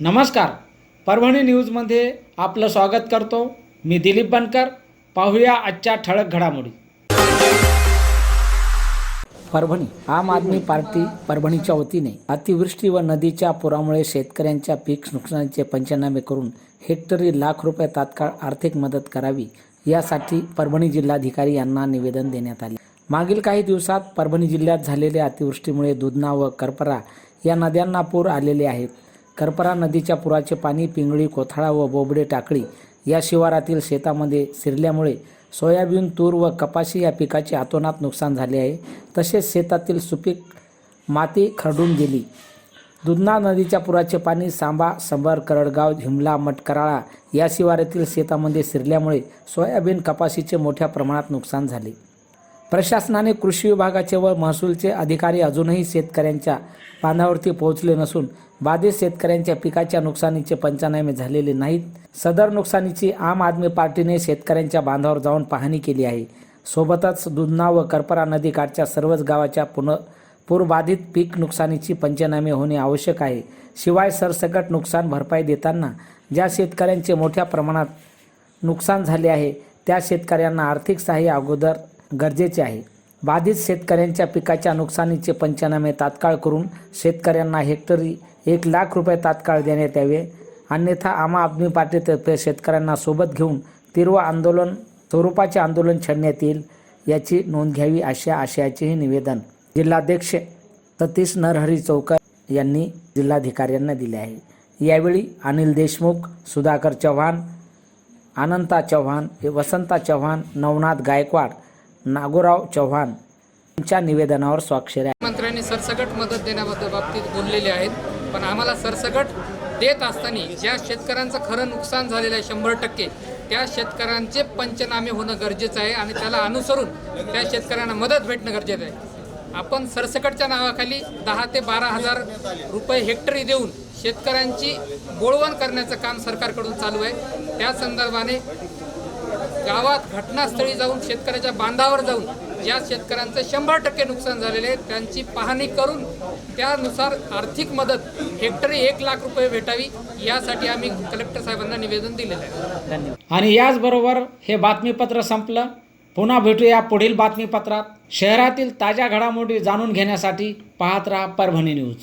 नमस्कार. परभणी न्यूजमध्ये आपलं स्वागत करतो. मी दिलीप बनकर. पाहूया आजच्या ठळक घडामोडी. परभणी आम आदमी पार्टी परभणीच्या वतीने अतिवृष्टी व नदीच्या पुरामुळे शेतकऱ्यांच्या पीक नुकसानीचे पंचनामे करून हेक्टरी लाख रुपये तात्काळ आर्थिक मदत करावी यासाठी परभणी जिल्हाधिकारी यांना निवेदन देण्यात आले. मागील काही दिवसात परभणी जिल्ह्यात झालेल्या अतिवृष्टीमुळे दुधना व करपरा या नद्यांना पूर आलेले आहेत. करपरा नदीच्या पुराचे पाणी पिंगळी कोथळा व बोबडे टाकळी या शिवारातील शेतामध्ये शिरल्यामुळे सोयाबीन तूर व कपाशी या पिकाचे अतोनात नुकसान झाले आहे. तसेच शेतातील सुपीक माती खरडून गेली. दुधना नदीच्या पुराचे पाणी सांबा संबर करडगाव हिमला मटकराळा या शिवारातील शेतामध्ये शिरल्यामुळे सोयाबीन कपाशीचे मोठ्या प्रमाणात नुकसान झाले. प्रशासनाने कृषी विभागाचे व महसूलचे अधिकारी अजूनही शेतकऱ्यांच्या बांधावरती पोहोचले नसून बाधित शेतकऱ्यांच्या पिकाच्या नुकसानीचे पंचनामे झालेले नाहीत. सदर नुकसानीची आम आदमी पार्टीने शेतकऱ्यांच्या बांधावर जाऊन पाहणी केली आहे. सोबतच दुधना व करपरा नदीकाठच्या सर्वच गावाच्या पुन पूरबाधित पीक नुकसानीची पंचनामे होणे आवश्यक आहे. शिवाय सरसकट नुकसान भरपाई देताना ज्या शेतकऱ्यांचे मोठ्या प्रमाणात नुकसान झाले आहे त्या शेतकऱ्यांना आर्थिक सहाय्य अगोदर गरजेचे आहे. बाधित शेतकऱ्यांच्या पिकाच्या नुकसानीचे पंचनामे तात्काळ करून शेतकऱ्यांना हेक्टरी एक लाख रुपये तात्काळ देण्यात यावे. अन्यथा आम आदमी पार्टीतर्फे शेतकऱ्यांना सोबत घेऊन तीव्र आंदोलन स्वरूपाचे आंदोलन छेडण्यात येईल याची नोंद घ्यावी अशा आशयाचेही निवेदन जिल्हाध्यक्ष सतीश नरहरी चौकर यांनी जिल्हाधिकाऱ्यांना दिले आहे. यावेळी अनिल देशमुख सुधाकर चव्हाण अनंता चव्हाण वसंता चव्हाण नवनाथ गायकवाड नागोराव चव्हाण यांच्या निवेदनावर स्वाक्षऱ्या मंत्र्यांनी सरसकट मदत देण्याबद्दल बाबतीत बोललेले आहेत पण आम्हाला सरसकट देत असताना ज्या शेतकऱ्यांचं खरं नुकसान झालेलं आहे शंभर टक्के त्या शेतकऱ्यांचे पंचनामे होणं गरजेचं आहे आणि त्याला अनुसरून त्या शेतकऱ्यांना मदत भेटणं गरजेचं आहे. आपण सरसकटच्या नावाखाली दहा ते बारा हजार रुपये हेक्टरी देऊन शेतकऱ्यांची बोळवण करण्याचं काम सरकारकडून चालू आहे. त्या संदर्भाने गावात घटनास्थळी जाऊन शेतकऱ्याच्या बांधावर जाऊन ज्या शेतकऱ्यांचं शंभर टक्के नुकसान झालेले आहे. त्यांची पाहणी करून त्यानुसार आर्थिक मदत हेक्टरी एक लाख रुपये भेटावी यासाठी आम्ही कलेक्टर साहेबांना निवेदन दिलेलं आहे. धन्यवाद. आणि याचबरोबर हे बातमीपत्र संपलं. पुन्हा भेटूया पुढील बातमीपत्रात. शहरातील ताज्या घडामोडी जाणून घेण्यासाठी पाहत राहा परभणी न्यूज.